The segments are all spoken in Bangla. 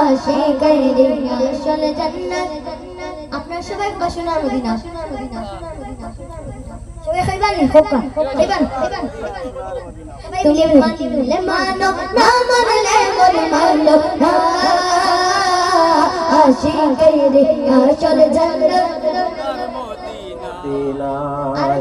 আশিকেরি আসল জান্নাত। আপনার সবাই বাসনার মদিনা। সবাই খাইবান খোকা। খাইবান তুমি মানলে মানো না মানলে মন মানো না। আশিকেরি আসল জান্নাত। আরও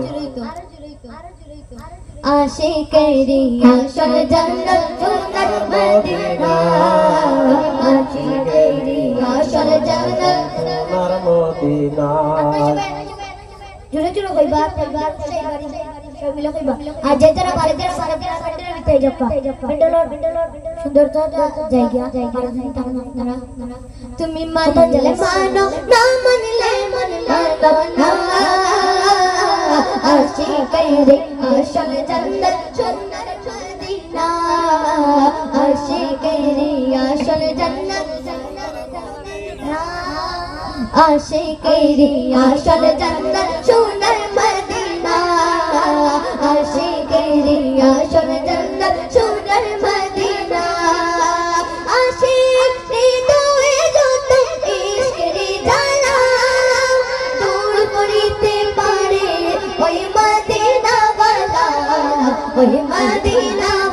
যাবা পেন্ডলর সুন্দর তো জায়গা তুমি মানলে মানো না মানলে মন মানো আশিকেরি আসল জান্নাত সোনার মদিনা আশিকেরি আসল জান্নাত আশিকেরি আসল জান্নাত। সোনার মদিনা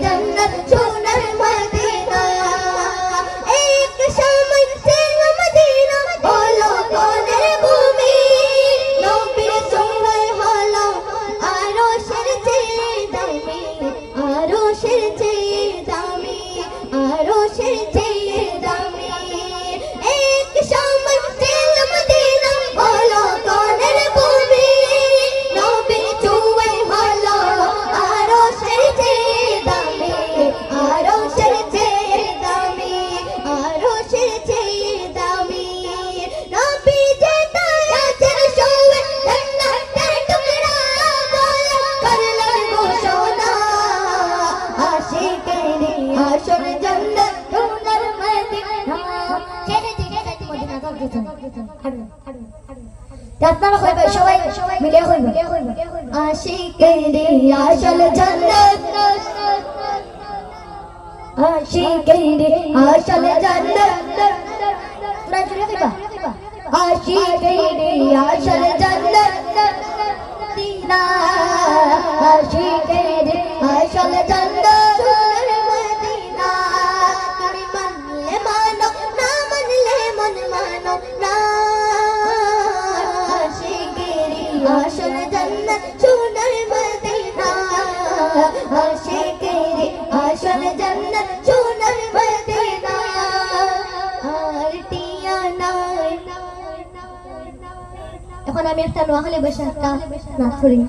আসল জান্নাত সোনার মদিনা ছেড়ে দিলে মদিনা সব দিতেন হাঁটুন হাঁটুন আপনারা হইবে সবাই মিলে হইবে আশিকেরি আসল জান্নাত আশিকেরি আসল জান্নাত তোরা জুড়ে কইবা আশিকেরি আসল জান্নাত দিনা আশিকেরি এখন আমি একটা নোয়াখালী বসে একটা নাচ করি